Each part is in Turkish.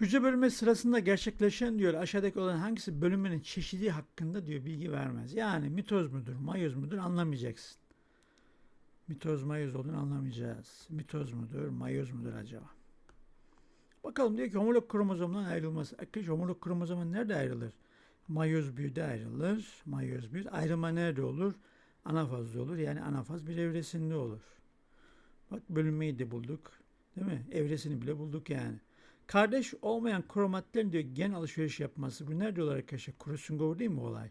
Hücre bölünme sırasında gerçekleşen diyor aşağıdaki olan hangisi bölünmenin çeşidi hakkında diyor bilgi vermez. Yani mitoz mudur, mayoz mudur anlamayacaksın. Mitoz, mayoz olduğunu anlamayacağız. Mitoz mudur, mayoz mudur acaba? Bakalım diyor ki homolog kromozomdan ayrılması. Arkadaşlar homolog kromozom nerede ayrılır? Mayoz 1'de ayrılır. Mayoz 1. Ayrılma nerede olur? Anafazda olur. Yani anafaz bir evresinde olur. Bak bölünmeyi de bulduk. Değil mi? Evresini bile bulduk yani. Kardeş olmayan kromatlerin diyor gen alışveriş yapması. Bu nerede olur arkadaşlar? Crossing over değil mi olay?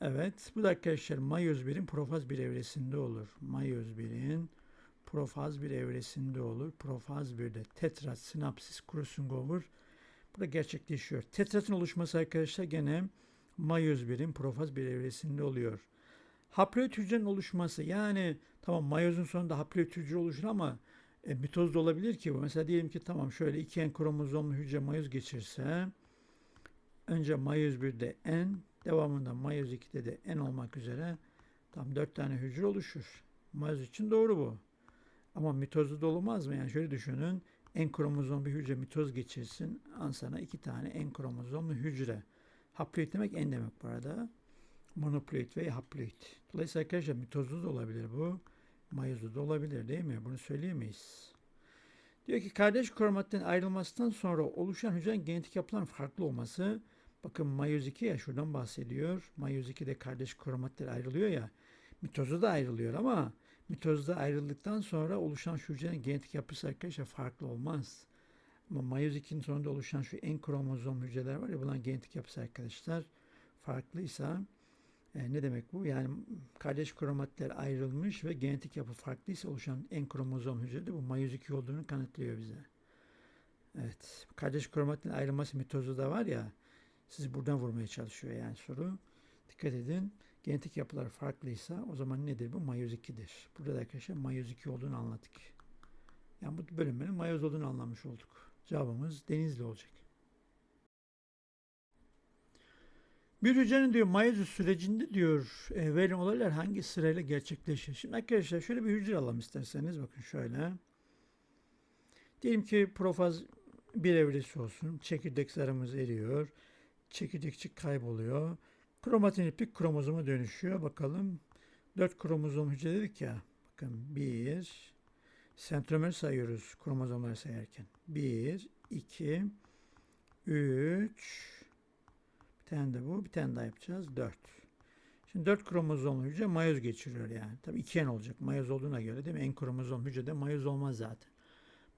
Evet. Bu da arkadaşlar mayoz 1'in profaz bir evresinde olur. Mayoz 1'in profaz bir evresinde olur. Profaz 1'de tetrat, sinapsis, crossing over burada gerçekleşiyor. Tetratın oluşması arkadaşlar gene mayoz 1'in profaz bir evresinde oluyor. Haploid hücrenin oluşması yani tamam mayozun sonunda haploid hücre oluşur ama e, mitoz da olabilir ki bu. Mesela diyelim ki tamam şöyle iki en kromozomlu hücre mayoz geçirse önce mayoz 1'de N devamında mayoz 2'de de N olmak üzere tam 4 tane hücre oluşur. Mayoz için doğru bu. Ama mitozda da olmaz mı? Yani şöyle düşünün. En kromozom bir hücre mitoz geçirsin. An sana iki tane en kromozomlu hücre. Haploid demek en demek bu arada. Monoploid ve haploid. Dolayısıyla arkadaşlar mitozda da olabilir bu. Mayozda da olabilir değil mi? Bunu söyleyemeyiz. Diyor ki kardeş kromatlerin ayrılmasından sonra oluşan hücrenin genetik yapıların farklı olması. Bakın mayoz 2 ya şuradan bahsediyor. Mayoz 2'de kardeş kromatler ayrılıyor ya. Mitozda da ayrılıyor ama mitozda ayrıldıktan sonra oluşan şu hücrenin genetik yapısı arkadaşlar farklı olmaz. Ama mayoz 2'nin sonunda oluşan şu en kromozom hücreler var ya bunların genetik yapısı arkadaşlar farklıysa e, ne demek bu? Yani kardeş kromatler ayrılmış ve genetik yapı farklıysa oluşan en kromozom hücrede bu mayoz 2 olduğunu kanıtlıyor bize. Evet. Kardeş kromatlerin ayrılması mitozda da var ya sizi buradan vurmaya çalışıyor yani soru. Dikkat edin. Genetik yapılar farklıysa o zaman nedir bu? Mayoz 2'dir. Burada da arkadaşlar mayoz 2 olduğunu anladık. Yani bu bölünmenin mayoz olduğunu anlamış olduk. Cevabımız denizli olacak. Bir hücrenin diyor mayozis sürecinde diyor e, olaylar hangi sırayla gerçekleşir? Şimdi arkadaşlar şöyle bir hücre alalım isterseniz. Bakın şöyle. Diyelim ki profaz bir evresi olsun. Çekirdek zarımız eriyor. Çekirdekçik kayboluyor. Kromatin iplik kromozoma dönüşüyor. Bakalım. Dört kromozom hücre dedik ya. Bakın bir. Sentromer sayıyoruz kromozomları sayarken. Bir, iki, üç, bir tane de bu. Bir tane daha yapacağız. Dört. Şimdi dört kromozomlu hücre mayoz geçiriyor yani. Tabii iki en olacak. Mayoz olduğuna göre değil mi? En kromozom hücrede mayoz olmaz zaten.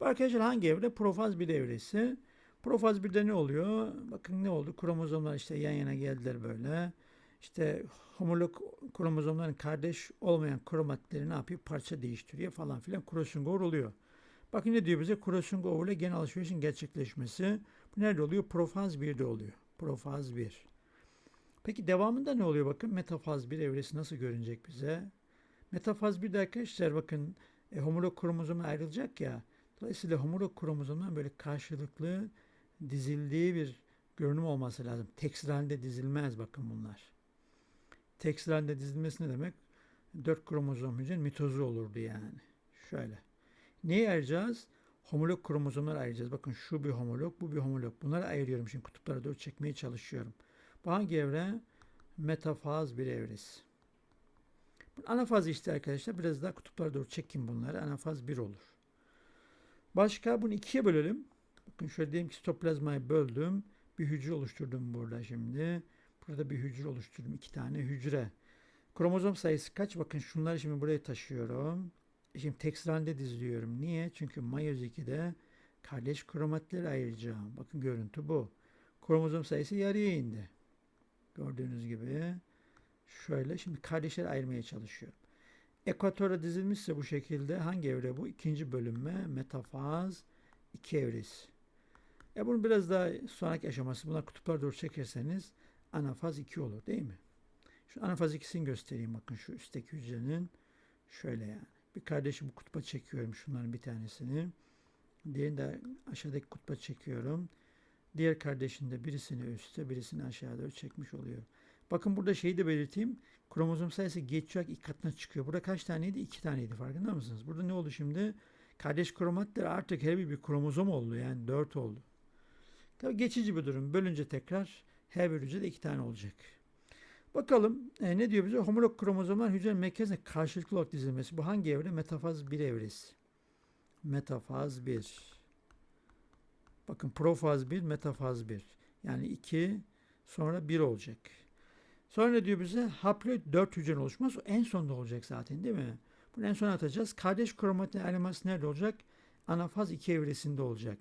Bu arkadaşlar hangi evre? Profaz bir evresi. Profaz 1'de ne oluyor? Bakın ne oldu? Kromozomlar işte yan yana geldiler böyle. İşte homolog kromozomların kardeş olmayan kromatleri ne yapıyor? Parça değiştiriyor falan filan. Crossing over oluyor. Bakın ne diyor bize? Crossing over ile gen alışverişin gerçekleşmesi. Bu nerede oluyor? Profaz 1'de oluyor. Profaz 1. Peki devamında ne oluyor? Bakın metafaz 1 evresi nasıl görünecek bize? Metafaz 1'de arkadaşlar bakın e, homolog kromozom ayrılacak ya. Dolayısıyla homolog kromozomdan böyle karşılıklı dizildiği bir görünüm olması lazım. Tekstil halinde dizilmez bakın bunlar. Tekstil halinde dizilmesi ne demek? Dört kromozom hücrenin mitozu olurdu yani. Şöyle. Neyi ayıracağız? Homolog kromozomları ayıracağız. Bakın şu bir homolog, bu bir homolog. Bunları ayırıyorum şimdi kutuplara doğru çekmeye çalışıyorum. Bu hangi evre? Metafaz bir evresi. Anafaz işte arkadaşlar. Biraz daha kutuplara doğru çekin bunları. Anafaz 1 olur. Başka bunu ikiye bölelim. Bakın şöyle diyelim ki sitoplazmayı böldüm. Bir hücre oluşturdum burada şimdi. Burada bir hücre oluşturdum. iki tane hücre. Kromozom sayısı kaç? Bakın şunları şimdi buraya taşıyorum. Şimdi tek halinde diziliyorum. Niye? Çünkü mayoz 2'de kardeş kromatleri ayıracağım. Bakın görüntü bu. Kromozom sayısı yarıya indi. Gördüğünüz gibi. Şöyle şimdi kardeşleri ayırmaya çalışıyorum. Ekvatora dizilmişse bu şekilde hangi evre bu? İkinci bölünme metafaz iki evresi. E bunun biraz daha sonraki aşaması buna kutuplara doğru çekerseniz anafaz 2 olur değil mi? Şu anafaz 2'sini göstereyim bakın şu üstteki hücrenin şöyle yani. Bir kardeşi bu kutba çekiyorum şunların bir tanesini. Diğerini de aşağıdaki kutba çekiyorum. Diğer kardeşin de birisini üstte birisini aşağıya doğru çekmiş oluyor. Bakın burada şeyi de belirteyim. Kromozom sayısı geçecek ilk katına çıkıyor. Burada kaç taneydi? İki taneydi. Farkında mısınız? Burada ne oldu şimdi? Kardeş kromatlar artık her bir, bir kromozom oldu. Yani dört oldu. Tabii geçici bir durum. Bölünce tekrar her bir hücrede iki tane olacak. Bakalım e, ne diyor bize? Homolog kromozomlar hücrenin merkezine karşılıklı olarak dizilmesi. Bu hangi evre? Metafaz 1 evresi. Metafaz 1. Bakın profaz 1, metafaz 1. Yani 2 sonra 1 olacak. Sonra ne diyor bize? Haploid 4 hücrenin oluşması en sonda olacak zaten değil mi? Bunu en son atacağız. Kardeş kromatin ayrılması nerede olacak? Anafaz 2 evresinde olacak.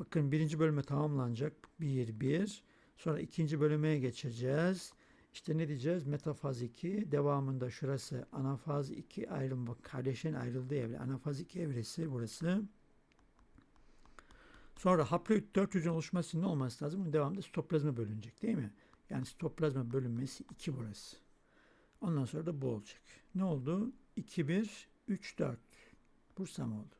Bakın birinci bölüme tamamlanacak. 1, 1. Sonra ikinci bölüme geçeceğiz. İşte ne diyeceğiz? Metafaz 2. Devamında şurası anafaz 2 ayrım. Bak kardeşin ayrıldığı evre. Anafaz 2 evresi burası. Sonra haploid 4 hücre oluşması ne olması lazım? Devamında sitoplazma bölünecek değil mi? Yani sitoplazma bölünmesi 2 burası. Ondan sonra da bu olacak. Ne oldu? 2, 1, 3, 4. Bursa mı oldu?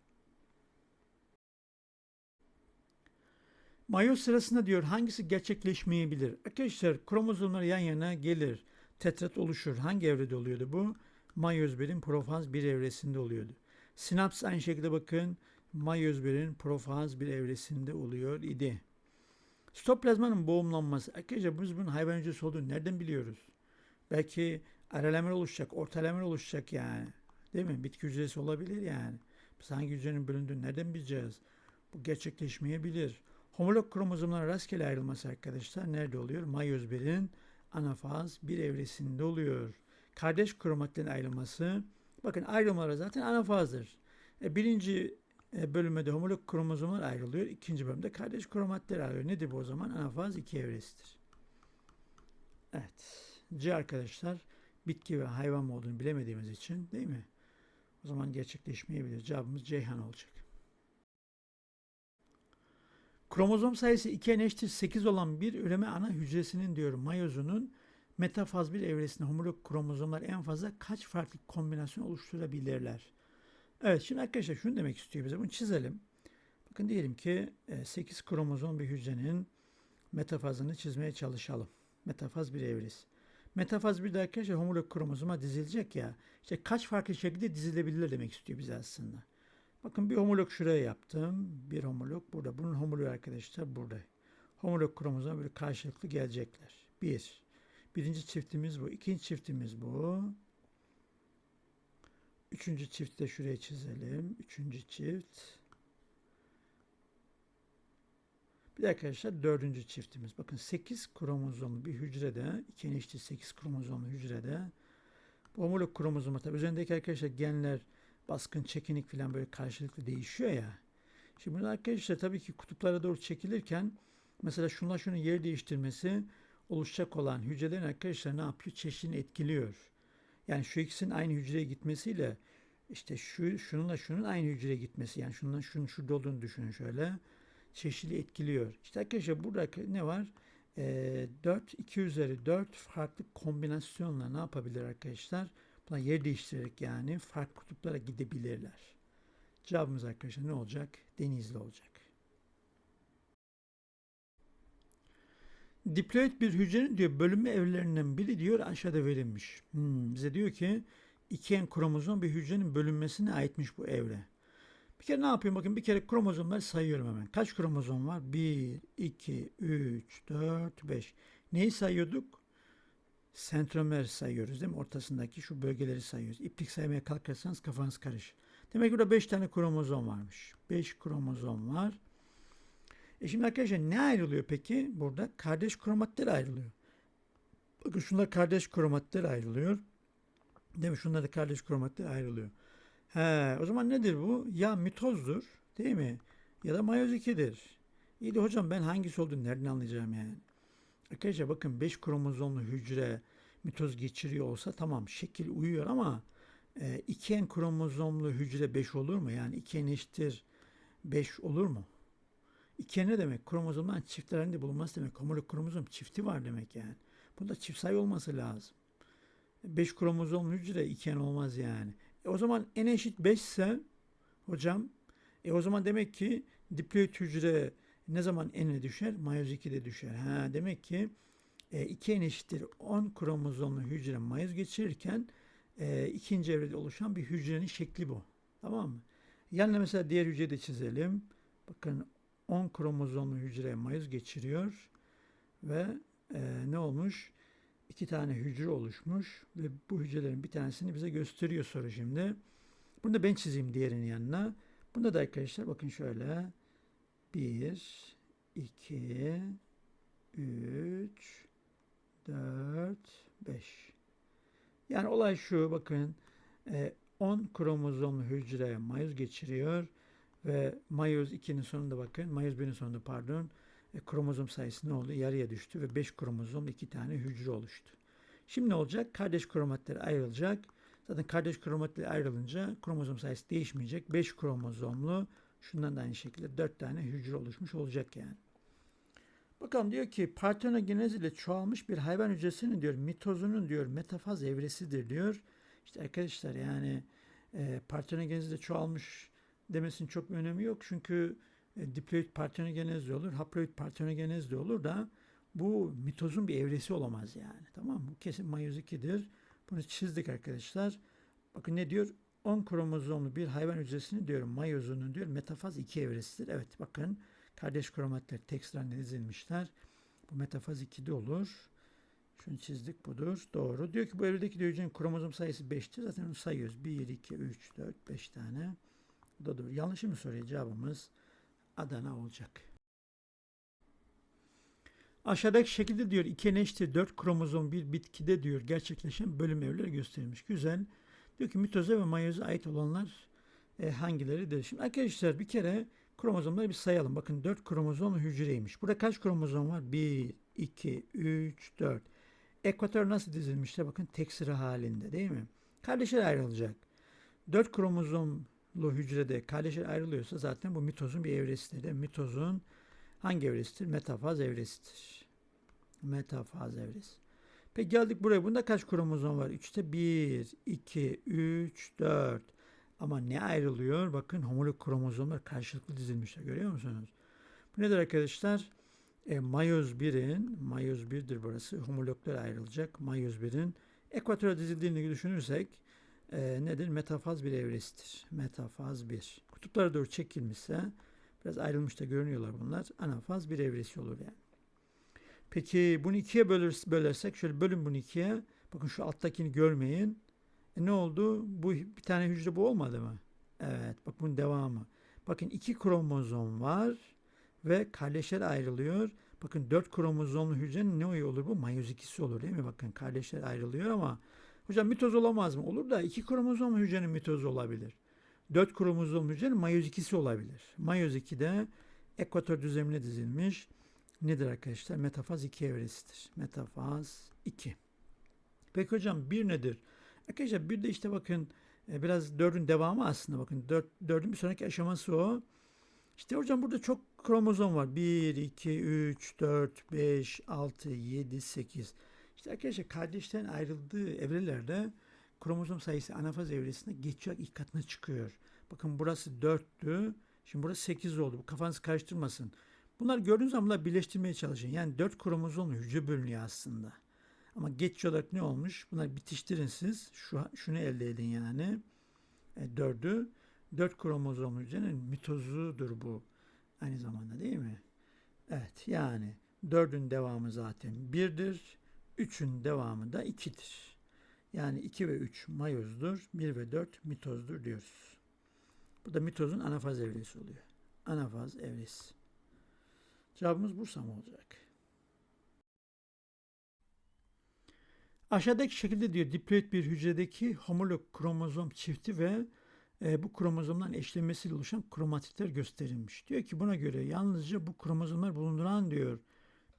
Mayoz sırasında diyor hangisi gerçekleşmeyebilir? Arkadaşlar kromozomlar yan yana gelir. Tetrat oluşur. Hangi evrede oluyordu bu? Mayoz 1'in profaz 1 evresinde oluyordu. Sinaps aynı şekilde bakın mayoz 1'in profaz 1 evresinde oluyor idi. Sitoplazmanın boğumlanması. Arkadaşlar biz bunun hayvan hücresi olduğunu nereden biliyoruz? Belki aralemir oluşacak, ortalamer oluşacak yani. Değil mi? Bitki hücresi olabilir yani. Biz hangi hücrenin bölündüğünü nereden bileceğiz? Bu gerçekleşmeyebilir. Homolog kromozomların rastgele ayrılması arkadaşlar nerede oluyor? Mayoz 1'in anafaz bir evresinde oluyor. Kardeş kromatlerin ayrılması bakın ayrılmalar zaten anafazdır. E, birinci e, bölümde homolog kromozomlar ayrılıyor. İkinci bölümde kardeş kromatler ayrılıyor. Nedir bu o zaman? Anafaz iki evresidir. Evet. C arkadaşlar bitki ve hayvan mı olduğunu bilemediğimiz için değil mi? O zaman gerçekleşmeyebilir. Cevabımız Ceyhan olacak. Kromozom sayısı 2'ye eşittir 8 olan bir üreme ana hücresinin diyor mayozunun metafaz bir evresinde homolog kromozomlar en fazla kaç farklı kombinasyon oluşturabilirler? Evet şimdi arkadaşlar şunu demek istiyor bize bunu çizelim. Bakın diyelim ki 8 kromozom bir hücrenin metafazını çizmeye çalışalım. Metafaz bir evresi. Metafaz bir de arkadaşlar homolog kromozoma dizilecek ya. İşte kaç farklı şekilde dizilebilir demek istiyor bize aslında. Bakın bir homolog şuraya yaptım. Bir homolog burada. Bunun homologu arkadaşlar burada. Homolog kromozom böyle karşılıklı gelecekler. Bir. Birinci çiftimiz bu. İkinci çiftimiz bu. Üçüncü çifti de şuraya çizelim. Üçüncü çift. Bir de arkadaşlar dördüncü çiftimiz. Bakın 8 kromozomlu bir hücrede, iki eşit 8 kromozomlu hücrede bu homolog kromozomu tabi üzerindeki arkadaşlar genler baskın, çekinik falan böyle karşılıklı değişiyor ya. Şimdi burada arkadaşlar tabii ki kutuplara doğru çekilirken mesela şunla şunun yer değiştirmesi oluşacak olan hücrelerin arkadaşlar ne yapıyor? Çeşidini etkiliyor. Yani şu ikisinin aynı hücreye gitmesiyle işte şu şununla şunun aynı hücreye gitmesi yani şundan şunun şurada olduğunu düşünün şöyle çeşitli etkiliyor. İşte arkadaşlar burada ne var? E, 4, 2 üzeri 4 farklı kombinasyonla ne yapabilir arkadaşlar? Buna yer değiştirerek yani farklı kutuplara gidebilirler. Cevabımız arkadaşlar ne olacak? Denizli olacak. Diploid bir hücrenin diyor bölünme evlerinden biri diyor aşağıda verilmiş. Hmm, bize diyor ki iki en kromozom bir hücrenin bölünmesine aitmiş bu evre. Bir kere ne yapıyorum? Bakın bir kere kromozomları sayıyorum hemen. Kaç kromozom var? 1, 2, 3, 4, 5. Neyi sayıyorduk? Sentromer sayıyoruz değil mi? Ortasındaki şu bölgeleri sayıyoruz. İplik saymaya kalkarsanız kafanız karışır. Demek ki burada 5 tane kromozom varmış. 5 kromozom var. E şimdi arkadaşlar ne ayrılıyor peki? Burada kardeş kromatlar ayrılıyor. Bakın şunlar kardeş kromatlar ayrılıyor. Değil mi? Şunlar da kardeş kromatlar ayrılıyor. He, o zaman nedir bu? Ya mitozdur değil mi? Ya da mayoz 2'dir. İyi de hocam ben hangisi olduğunu nereden anlayacağım yani? Arkadaşlar bakın 5 kromozomlu hücre mitoz geçiriyor olsa tamam şekil uyuyor ama e, iki en kromozomlu hücre 5 olur mu? Yani iki en eşittir 5 olur mu? İki ne demek? Kromozomların çift halinde bulunması demek. Homolog kromozom çifti var demek yani. Bunda çift sayı olması lazım. 5 kromozomlu hücre iken olmaz yani. E o zaman n eşit 5 ise hocam e o zaman demek ki diploid hücre ne zaman n'e düşer? Mayoz 2'de düşer. Ha, demek ki e, 2 n eşittir 10 kromozomlu hücre mayoz geçirirken e, ikinci evrede oluşan bir hücrenin şekli bu. Tamam mı? Yanına mesela diğer hücreyi de çizelim. Bakın 10 kromozomlu hücreye mayız geçiriyor ve e, ne olmuş? İki tane hücre oluşmuş ve bu hücrelerin bir tanesini bize gösteriyor soru şimdi. Bunu da ben çizeyim diğerinin yanına. Bunda da arkadaşlar bakın şöyle 1, 2, 3, 4, 5. Yani olay şu bakın e, 10 kromozomlu hücre mayoz geçiriyor ve mayoz 2'nin sonunda bakın mayoz 1'in sonunda pardon e, kromozom sayısı ne oldu? Yarıya düştü ve 5 kromozom 2 tane hücre oluştu. Şimdi ne olacak? Kardeş kromatlar ayrılacak. Zaten kardeş kromatlar ayrılınca kromozom sayısı değişmeyecek. 5 kromozomlu şundan da aynı şekilde 4 tane hücre oluşmuş olacak yani. Bakalım diyor ki partenogenez ile çoğalmış bir hayvan hücresinin diyor mitozunun diyor metafaz evresidir diyor. İşte arkadaşlar yani e, partenogenez ile çoğalmış demesinin çok bir önemi yok. Çünkü e, diploid partenogenez de olur, haploid partenogenez de olur da bu mitozun bir evresi olamaz yani. Tamam mı? Kesin mayoz 2'dir. Bunu çizdik arkadaşlar. Bakın ne diyor? 10 kromozomlu bir hayvan hücresinin diyorum mayozunun diyor metafaz 2 evresidir. Evet bakın kardeş kromatlar tek dizilmişler. Bu metafaz 2'de olur. Şunu çizdik budur. Doğru. Diyor ki bu evredeki hücrenin kromozom sayısı 5'tir. Zaten onu sayıyoruz. 1, 2, 3, 4, 5 tane. Bu da doğru. Yanlış mı soruyor cevabımız? Adana olacak. Aşağıdaki şekilde diyor iki eşittir 4 kromozom bir bitkide diyor gerçekleşen bölüm evreleri gösterilmiş. Güzel. Diyor ki mitoza ve mayoza ait olanlar e, hangileridir? Şimdi arkadaşlar bir kere kromozomları bir sayalım. Bakın 4 kromozom hücreymiş. Burada kaç kromozom var? 1, 2, 3, 4. Ekvator nasıl dizilmişler? Bakın tek sıra halinde değil mi? Kardeşler ayrılacak. 4 kromozomlu hücrede kardeşler ayrılıyorsa zaten bu mitozun bir evresidir. Mi? Mitozun hangi evresidir? Metafaz evresidir. Metafaz evresi. Peki geldik buraya. Bunda kaç kromozom var? 3'te 1, 2, 3, 4. Ama ne ayrılıyor? Bakın homolog kromozomlar karşılıklı dizilmişler. Görüyor musunuz? Bu nedir arkadaşlar? E, mayoz 1'in, mayoz 1'dir burası. Homologlar ayrılacak. Mayoz 1'in ekvatora dizildiğini düşünürsek e, nedir? Metafaz bir evresidir. Metafaz 1. Kutuplara doğru çekilmişse biraz ayrılmış da görünüyorlar bunlar. Anafaz bir evresi olur yani. Peki bunu ikiye bölersek şöyle bölün bunu ikiye. Bakın şu alttakini görmeyin. E ne oldu? Bu bir tane hücre bu olmadı mı? Evet. Bak bunun devamı. Bakın iki kromozom var ve kardeşler ayrılıyor. Bakın dört kromozomlu hücrenin ne olur bu? Mayoz ikisi olur değil mi? Bakın kardeşler ayrılıyor ama hocam mitoz olamaz mı? Olur da iki kromozomlu hücrenin mitozu olabilir. Dört kromozomlu hücrenin mayoz ikisi olabilir. Mayoz 2'de ekvator düzlemine dizilmiş. Nedir arkadaşlar? Metafaz 2 evresidir. Metafaz 2. Peki hocam bir nedir? Arkadaşlar bir de işte bakın e, biraz dördün devamı aslında bakın dört, dördün bir sonraki aşaması o. İşte hocam burada çok kromozom var. 1, 2, 3, 4, 5, 6, 7, 8. İşte arkadaşlar kardeşten ayrıldığı evrelerde kromozom sayısı anafaz evresinde geçiyor ilk katına çıkıyor. Bakın burası 4'tü. Şimdi burası 8 oldu. Bu kafanızı karıştırmasın. Bunlar gördüğünüz zaman bunları birleştirmeye çalışın. Yani 4 kromozomlu hücre bölünüyor aslında. Ama geç olarak ne olmuş? Bunları bitiştirin siz. Şu, şunu elde edin yani. E, dördü. Dört kromozomlu hücrenin mitozudur bu. Aynı zamanda değil mi? Evet yani dördün devamı zaten birdir. Üçün devamı da ikidir. Yani iki ve üç mayozdur. Bir ve dört mitozdur diyoruz. Bu da mitozun anafaz evresi oluyor. Anafaz evresi. Cevabımız Bursa mı olacak? Aşağıdaki şekilde diyor diploid bir hücredeki homolog kromozom çifti ve e, bu kromozomların eşlenmesiyle oluşan kromatitler gösterilmiş. Diyor ki buna göre yalnızca bu kromozomlar bulunduran diyor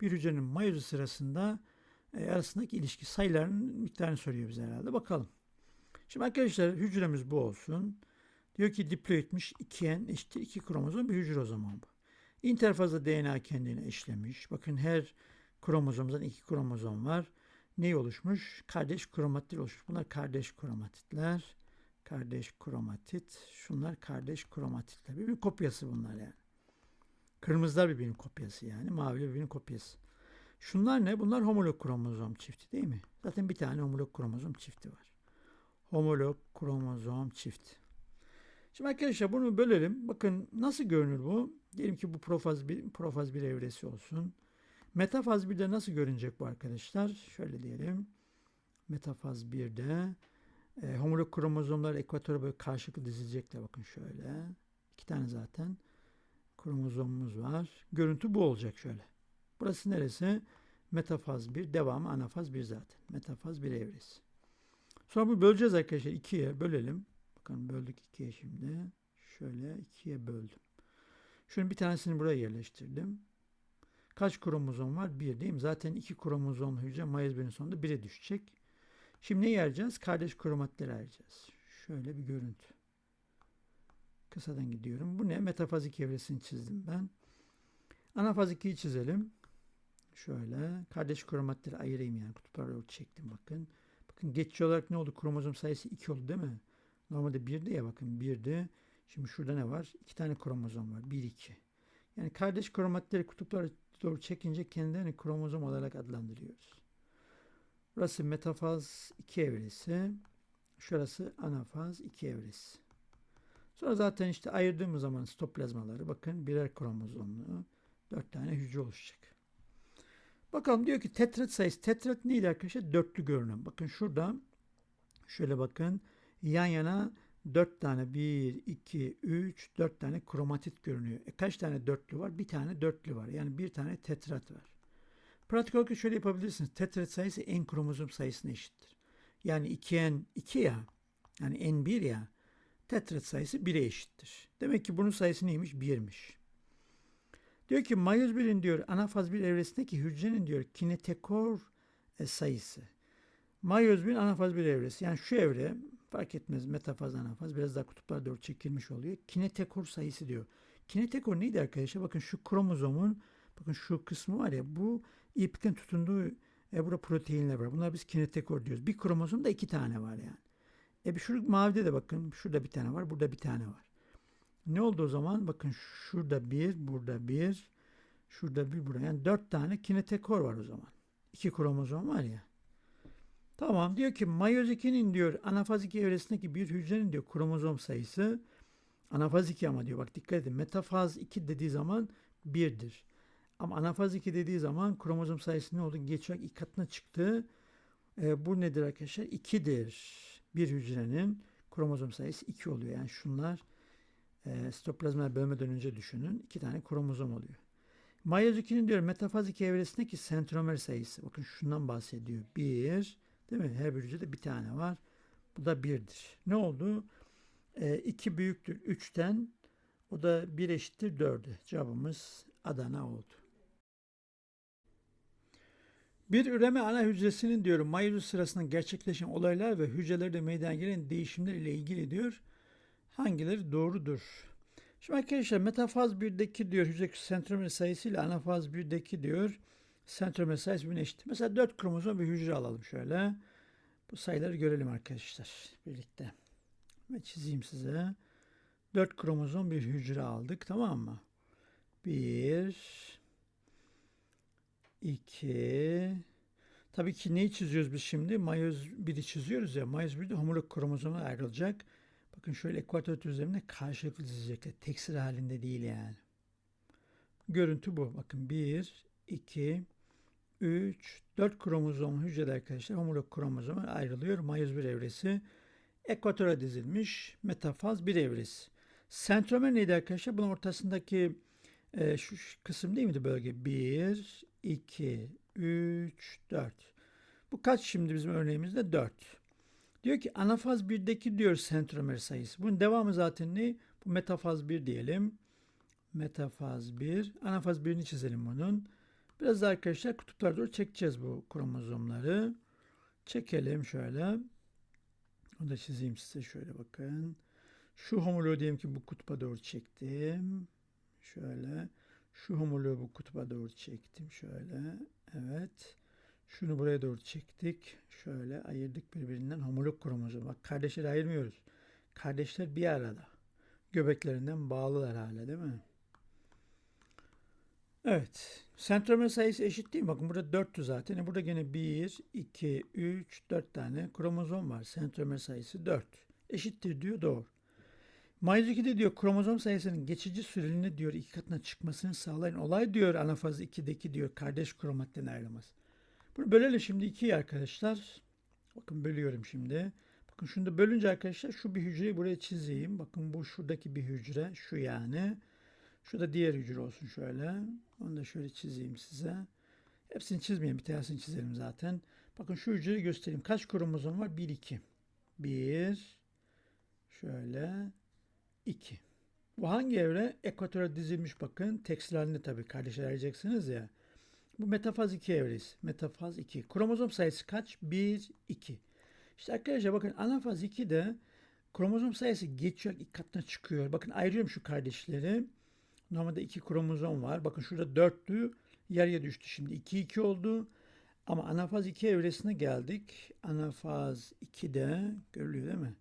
bir hücrenin mayozu sırasında e, arasındaki ilişki sayılarının miktarını soruyor bize herhalde. Bakalım. Şimdi arkadaşlar hücremiz bu olsun. Diyor ki diploidmiş 2N eşittir 2 kromozom bir hücre o zaman bu. İnterfazda DNA kendini eşlemiş. Bakın her kromozomdan iki kromozom var. Ne oluşmuş? Kardeş kromatitler oluşmuş. Bunlar kardeş kromatitler. Kardeş kromatit. Şunlar kardeş kromatitler. Birbirinin kopyası bunlar yani. Kırmızılar birbirinin kopyası yani. Mavi birbirinin kopyası. Şunlar ne? Bunlar homolog kromozom çifti değil mi? Zaten bir tane homolog kromozom çifti var. Homolog kromozom çift. Şimdi arkadaşlar bunu bölelim. Bakın nasıl görünür bu? Diyelim ki bu profaz bir, profaz bir evresi olsun. Metafaz 1'de nasıl görünecek bu arkadaşlar? Şöyle diyelim. Metafaz 1'de e, homolog kromozomlar ekvatora böyle karşılıklı dizilecekler. Bakın şöyle. İki tane zaten kromozomumuz var. Görüntü bu olacak şöyle. Burası neresi? Metafaz 1, devamı anafaz 1 zaten. Metafaz 1 evresi. Sonra bu böleceğiz arkadaşlar. ikiye bölelim. Bakın böldük ikiye şimdi. Şöyle ikiye böldüm. Şunun bir tanesini buraya yerleştirdim. Kaç kromozom var? Bir değil mi? Zaten iki kromozom hücre mayezberin sonunda bire düşecek. Şimdi ne ayıracağız? Kardeş kromatleri ayıracağız. Şöyle bir görüntü. Kısadan gidiyorum. Bu ne? Metafazik evresini çizdim ben. Anafaz 2'yi çizelim. Şöyle. Kardeş kromatleri ayırayım yani. Kutuplara doğru çektim bakın. Bakın geçici olarak ne oldu? Kromozom sayısı 2 oldu değil mi? Normalde 1'di ya bakın 1'di. Şimdi şurada ne var? 2 tane kromozom var. 1, 2. Yani kardeş kromatleri kutuplara doğru çekince kendilerini kromozom olarak adlandırıyoruz. Burası metafaz 2 evresi. Şurası anafaz 2 evresi. Sonra zaten işte ayırdığımız zaman sitoplazmaları bakın birer kromozomlu 4 tane hücre oluşacak. Bakalım diyor ki tetrat sayısı. Tetrat neydi arkadaşlar? Dörtlü görünüm. Bakın şurada şöyle bakın yan yana 4 tane 1, 2, 3, 4 tane kromatit görünüyor. E kaç tane dörtlü var? Bir tane dörtlü var. Yani bir tane tetrat var. Pratik olarak şöyle yapabilirsiniz. Tetrat sayısı en kromozom sayısına eşittir. Yani 2n 2 ya. Yani n1 ya. Tetrat sayısı 1'e eşittir. Demek ki bunun sayısı neymiş? 1'miş. Diyor ki 1'in diyor anafaz 1 evresindeki hücrenin diyor kinetekor e, sayısı. 1 anafaz 1 evresi. Yani şu evre fark etmez metafaz anafaz biraz daha kutuplara doğru çekilmiş oluyor. Kinetekor sayısı diyor. Kinetekor neydi arkadaşlar? Bakın şu kromozomun bakın şu kısmı var ya bu iplikten tutunduğu e, burada proteinler var. Bunlar biz kinetekor diyoruz. Bir kromozomda iki tane var yani. E bir şu mavide de bakın şurada bir tane var, burada bir tane var. Ne oldu o zaman? Bakın şurada bir, burada bir, şurada bir, burada. Yani dört tane kinetekor var o zaman. İki kromozom var ya. Tamam diyor ki mayoz 2'nin diyor anafaz 2 evresindeki bir hücrenin diyor kromozom sayısı anafaz 2 ama diyor bak dikkat edin metafaz 2 dediği zaman 1'dir. Ama anafaz 2 dediği zaman kromozom sayısı ne oldu? Geçerek iki katına çıktı. E, bu nedir arkadaşlar? 2'dir. Bir hücrenin kromozom sayısı 2 oluyor. Yani şunlar e, sitoplazmaya bölmeden önce düşünün. 2 tane kromozom oluyor. Mayoz 2'nin diyor metafaz 2 evresindeki sentromer sayısı. Bakın şundan bahsediyor. 1 değil mi? Her bir hücrede bir tane var. Bu da 1'dir. Ne oldu? 2 e, büyüktür 3'ten. O da 1 eşittir 4'e. Cevabımız Adana oldu. Bir üreme ana hücresinin diyor mayoz sırasında gerçekleşen olaylar ve hücrelerde meydana gelen değişimler ile ilgili diyor. Hangileri doğrudur? Şimdi arkadaşlar metafaz 1'deki diyor hücre sentromer sayısı ile anafaz 1'deki diyor sentromer birbirine eşit. Mesela 4 kromozom bir hücre alalım şöyle. Bu sayıları görelim arkadaşlar birlikte. Ve çizeyim size. 4 kromozom bir hücre aldık tamam mı? 1 2 Tabii ki neyi çiziyoruz biz şimdi? Mayoz 1'i çiziyoruz ya. Mayoz 1'de homolog kromozomlar ayrılacak. Bakın şöyle ekvator düzleminde karşılıklı dizecekler. Tek sıra halinde değil yani. Görüntü bu. Bakın 1, 2, 3, 4 kromozom hücrede arkadaşlar homolog kromozomlar ayrılıyor. Mayoz 1 evresi ekvatora dizilmiş metafaz 1 evresi. Sentromer neydi arkadaşlar? Bunun ortasındaki e, şu, şu kısım değil miydi bölge? 1, 2, 3, 4. Bu kaç şimdi bizim örneğimizde? 4. Diyor ki anafaz 1'deki diyor sentromer sayısı. Bunun devamı zaten ne? Bu metafaz 1 diyelim. Metafaz 1. Anafaz 1'ini çizelim bunun. Biraz da arkadaşlar kutuplara doğru çekeceğiz bu kromozomları. Çekelim şöyle. Onu da çizeyim size şöyle bakın. Şu homoloğu diyelim ki bu kutupa doğru çektim. Şöyle. Şu homoloğu bu kutuba doğru çektim. Şöyle. Evet. Şunu buraya doğru çektik. Şöyle ayırdık birbirinden homolog kromozom. Bak kardeşleri ayırmıyoruz. Kardeşler bir arada. Göbeklerinden bağlılar hala değil mi? Evet. Sentromer sayısı eşit değil mi? Bakın burada 4'tü zaten. E burada gene 1, 2, 3, 4 tane kromozom var. Sentromer sayısı 4. Eşittir diyor doğru. MyZ2'de diyor kromozom sayısının geçici süreliğine diyor iki katına çıkmasını sağlayan olay diyor anafaz 2'deki diyor kardeş kromatin ayrılması. Bunu bölelim şimdi ikiye arkadaşlar. Bakın bölüyorum şimdi. Bakın şunu da bölünce arkadaşlar şu bir hücreyi buraya çizeyim. Bakın bu şuradaki bir hücre. Şu yani. Şu da diğer hücre olsun şöyle. Onu da şöyle çizeyim size. Hepsini çizmeyeyim. Bir tanesini çizelim zaten. Bakın şu hücreyi göstereyim. Kaç kromozom var? 1, 2. 1. Şöyle. 2. Bu hangi evre? Ekvatora dizilmiş bakın. Tekstil halinde tabii kardeşler arayacaksınız ya. Bu metafaz 2 evresi. Metafaz 2. Kromozom sayısı kaç? 1, 2. İşte arkadaşlar bakın anafaz 2'de kromozom sayısı geçiyor, ilk katına çıkıyor. Bakın ayırıyorum şu kardeşleri. Normalde 2 kromozom var. Bakın şurada 4'tü. Yarıya düştü şimdi. 2, 2 oldu. Ama anafaz 2 evresine geldik. Anafaz 2'de görülüyor değil mi?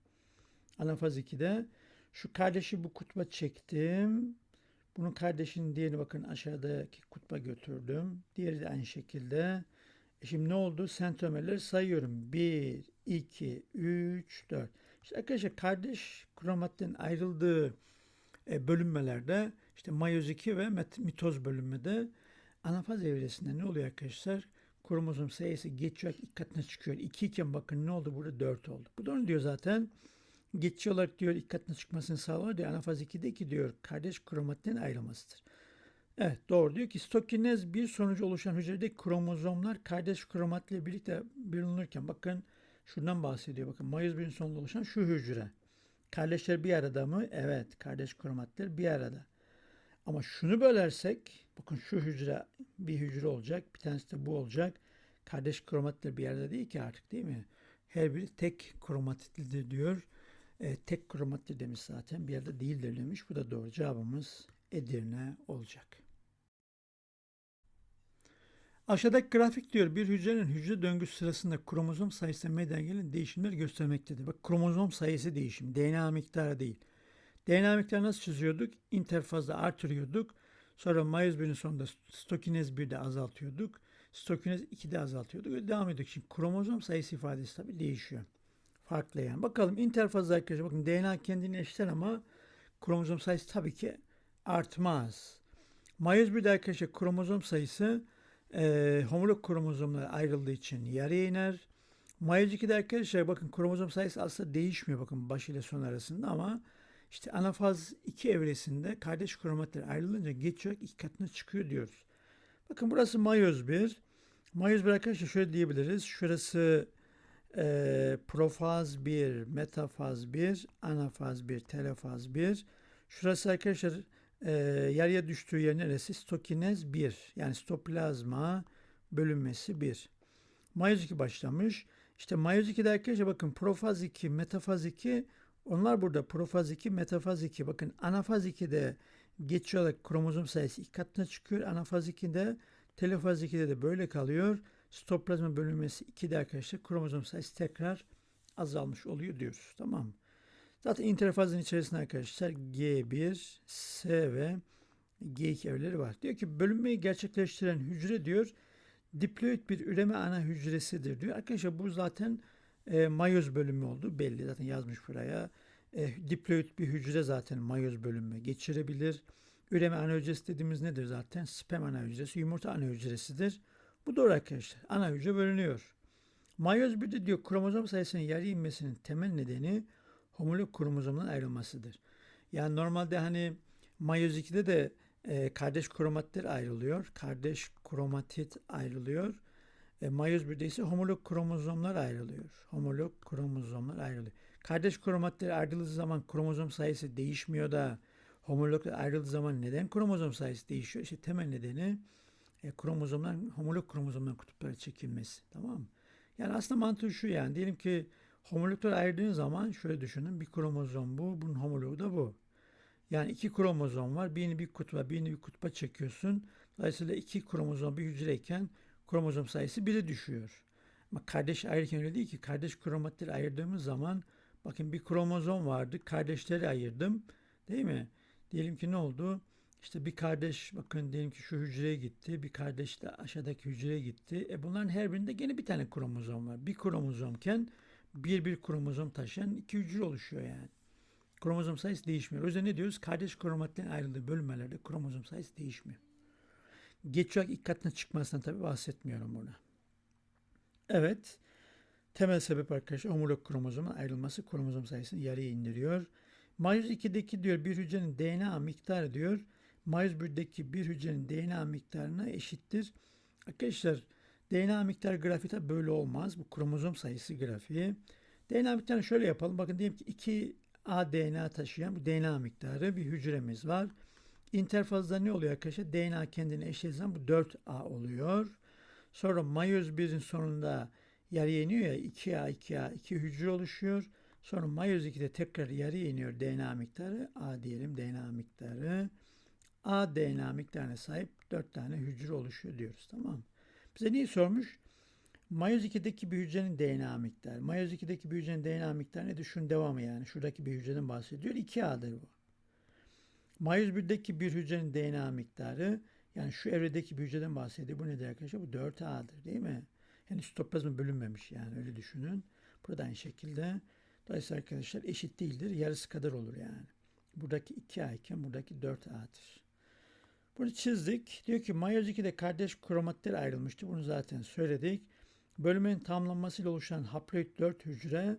Anafaz 2'de şu kardeşi bu kutba çektim. Bunun kardeşinin diğerini bakın aşağıdaki kutba götürdüm. Diğeri de aynı şekilde. E şimdi ne oldu? Sentromerleri sayıyorum. 1, 2, 3, 4. İşte arkadaşlar kardeş kromatin ayrıldığı e, bölünmelerde işte mayoz 2 ve mitoz bölünmede anafaz evresinde ne oluyor arkadaşlar? Kromozom sayısı geçiyor ilk katına çıkıyor. 2 iken bakın ne oldu burada 4 oldu. Bu da onu diyor zaten. Geçici olarak diyor ilk katına çıkmasını sağlar diyor. Anafaz 2'deki diyor kardeş kromatinin ayrılmasıdır. Evet doğru diyor ki stokinez bir sonucu oluşan hücredeki kromozomlar kardeş kromatla birlikte bölünürken bakın şundan bahsediyor. Bakın mayoz birinin sonunda oluşan şu hücre. Kardeşler bir arada mı? Evet kardeş kromatlar bir arada. Ama şunu bölersek bakın şu hücre bir hücre olacak. Bir tanesi de bu olacak. Kardeş kromatlar bir arada değil ki artık değil mi? Her biri tek kromatitlidir diyor. E, tek kromatli demiş zaten. Bir yerde değildir demiş. Bu da doğru. Cevabımız Edirne olacak. Aşağıdaki grafik diyor bir hücrenin hücre döngüsü sırasında kromozom sayısına meydana gelen değişimleri göstermektedir. Bak kromozom sayısı değişim. DNA miktarı değil. DNA miktarı nasıl çiziyorduk? İnterfazda artırıyorduk. Sonra mayoz birinin sonunda stokinez 1'de azaltıyorduk. Stokinez 2'de azaltıyorduk. Ve devam ediyorduk. Şimdi kromozom sayısı ifadesi tabii değişiyor. Farklı yani. Bakalım interfazda arkadaşlar bakın DNA kendini eşitler ama kromozom sayısı tabii ki artmaz. Mayoz 1'de arkadaşlar kromozom sayısı e, homolog kromozomlar ayrıldığı için yarıya iner. Mayoz 2'de arkadaşlar bakın kromozom sayısı aslında değişmiyor bakın baş ile son arasında ama işte anafaz 2 evresinde kardeş kromatlar ayrılınca geçiyor iki katına çıkıyor diyoruz. Bakın burası mayoz 1. Mayoz 1 arkadaşlar şöyle diyebiliriz. Şurası e, profaz 1, metafaz 1, anafaz 1, telefaz 1. Şurası arkadaşlar e, yarıya düştüğü yer neresi? Stokinez 1. Yani stoplazma bölünmesi 1. Mayoz 2 başlamış. İşte mayoz 2'de arkadaşlar bakın profaz 2, metafaz 2 onlar burada profaz 2, metafaz 2. Bakın anafaz 2'de geçici olarak kromozom sayısı iki katına çıkıyor. Anafaz 2'de, telefaz 2'de de böyle kalıyor. Stoplazma bölünmesi 2'de arkadaşlar kromozom sayısı tekrar azalmış oluyor diyoruz. Tamam? Zaten interfazın içerisinde arkadaşlar G1, S ve G2 evreleri var. Diyor ki bölünmeyi gerçekleştiren hücre diyor diploid bir üreme ana hücresidir diyor. Arkadaşlar bu zaten e, mayoz bölümü oldu belli. Zaten yazmış buraya. E, diploid bir hücre zaten mayoz bölünme geçirebilir. Üreme ana hücresi dediğimiz nedir zaten? Sperm ana hücresi, yumurta ana hücresidir. Bu doğru arkadaşlar. Ana hücre bölünüyor. Mayoz 1'de diyor kromozom sayısının yarı inmesinin temel nedeni homolog kromozomdan ayrılmasıdır. Yani normalde hani mayoz 2'de de e, kardeş kromatitler ayrılıyor. Kardeş kromatit ayrılıyor. E, mayoz 1'de ise homolog kromozomlar ayrılıyor. Homolog kromozomlar ayrılıyor. Kardeş kromatitler ayrıldığı zaman kromozom sayısı değişmiyor da homologlar ayrıldığı zaman neden kromozom sayısı değişiyor? İşte temel nedeni e, kromozomlar, homolog kromozomların kutuplara çekilmesi. Tamam mı? Yani aslında mantığı şu yani. Diyelim ki homologlar ayırdığın zaman şöyle düşünün. Bir kromozom bu, bunun homologu da bu. Yani iki kromozom var. Birini bir kutba, birini bir kutba çekiyorsun. Dolayısıyla iki kromozom bir hücreyken kromozom sayısı bire düşüyor. Ama kardeş ayırırken öyle değil ki. Kardeş kromatleri ayırdığımız zaman bakın bir kromozom vardı. Kardeşleri ayırdım. Değil mi? Diyelim ki ne oldu? İşte bir kardeş bakın diyelim ki şu hücreye gitti. Bir kardeş de aşağıdaki hücreye gitti. E bunların her birinde gene bir tane kromozom var. Bir kromozomken bir bir kromozom taşıyan iki hücre oluşuyor yani. Kromozom sayısı değişmiyor. O yüzden ne diyoruz? Kardeş kromatlerin ayrıldığı bölünmelerde kromozom sayısı değişmiyor. Geç olarak ilk katına çıkmasından tabii bahsetmiyorum burada. Evet. Temel sebep arkadaşlar homolog kromozomun ayrılması kromozom sayısını yarıya indiriyor. Mayüz 2'deki diyor bir hücrenin DNA miktarı diyor. Mayüz 1'deki bir hücrenin DNA miktarına eşittir. Arkadaşlar DNA miktarı grafiği tabii böyle olmaz. Bu kromozom sayısı grafiği. DNA miktarını şöyle yapalım. Bakın diyelim ki 2 A DNA taşıyan bir DNA miktarı bir hücremiz var. İnterfazda ne oluyor arkadaşlar? DNA kendine eşitlesen bu 4A oluyor. Sonra mayoz 1'in sonunda yarıya iniyor ya 2A 2A 2 hücre oluşuyor. Sonra mayoz 2'de tekrar yarıya iniyor DNA miktarı. A diyelim DNA miktarı. A DNA miktarına sahip 4 tane hücre oluşuyor diyoruz. Tamam? Bize neyi sormuş? Mayoz 2'deki bir hücrenin DNA miktarı. Mayoz 2'deki bir hücrenin DNA miktarı nedir? Şunun devamı yani. Şuradaki bir hücreden bahsediyor. 2A'dır bu. Mayoz 1'deki bir hücrenin DNA miktarı yani şu evredeki bir hücreden bahsediyor. Bu nedir arkadaşlar? Bu 4A'dır değil mi? Yani sitoplazma bölünmemiş yani öyle düşünün. Burada aynı şekilde. Dolayısıyla arkadaşlar eşit değildir. Yarısı kadar olur yani. Buradaki 2A iken buradaki 4A'dır. Bunu çizdik. Diyor ki mayoz 2'de kardeş kromatler ayrılmıştı. Bunu zaten söyledik. Bölümün tamamlanmasıyla oluşan haploid 4 hücre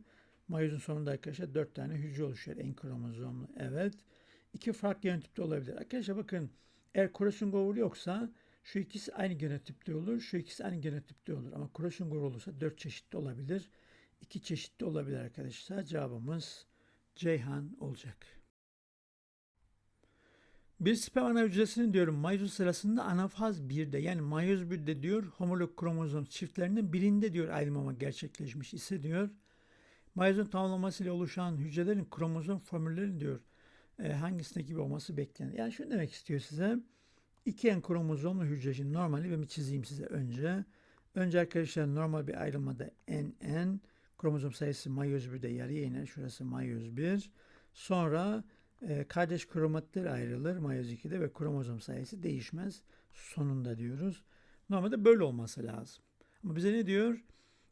mayozun sonunda arkadaşlar 4 tane hücre oluşuyor. En kromozomlu. Evet. İki farklı genotipte olabilir. Arkadaşlar bakın eğer crossing over yoksa şu ikisi aynı genotipte olur. Şu ikisi aynı genotipte olur. Ama crossing over olursa 4 çeşitli olabilir. 2 çeşitli olabilir arkadaşlar. Cevabımız Ceyhan olacak. Bir sperm ana hücresinin diyorum mayoz sırasında anafaz 1'de yani mayoz 1'de diyor homolog kromozom çiftlerinin birinde diyor ayrılmama gerçekleşmiş ise diyor mayozun tamamlamasıyla oluşan hücrelerin kromozom formülleri diyor e, hangisinde gibi olması beklenir. Yani şunu demek istiyor size. İki en kromozomlu hücre normali ben bir çizeyim size önce. Önce arkadaşlar normal bir ayrılmada NN kromozom sayısı mayoz 1'de yarıya iner. Şurası mayoz 1. Sonra e, kardeş kromatlar ayrılır mayoz 2'de ve kromozom sayısı değişmez sonunda diyoruz. Normalde böyle olması lazım. Ama bize ne diyor?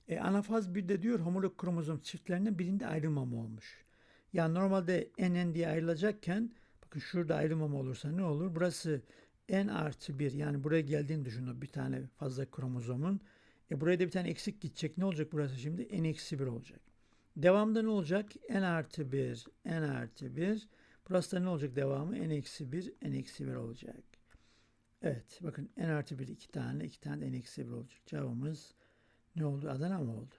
E, anafaz 1'de diyor homolog kromozom çiftlerinden birinde ayrılmama olmuş. Yani normalde NN diye ayrılacakken bakın şurada ayrılmama olursa ne olur? Burası N artı 1 yani buraya geldiğini düşünün bir tane fazla kromozomun. E buraya da bir tane eksik gidecek. Ne olacak burası şimdi? N eksi 1 olacak. Devamda ne olacak? N artı 1, N artı 1. Burası da ne olacak devamı? N eksi 1, N eksi 1 olacak. Evet bakın N artı 1 iki tane, iki tane N eksi 1 olacak. Cevabımız ne oldu? Adana mı oldu?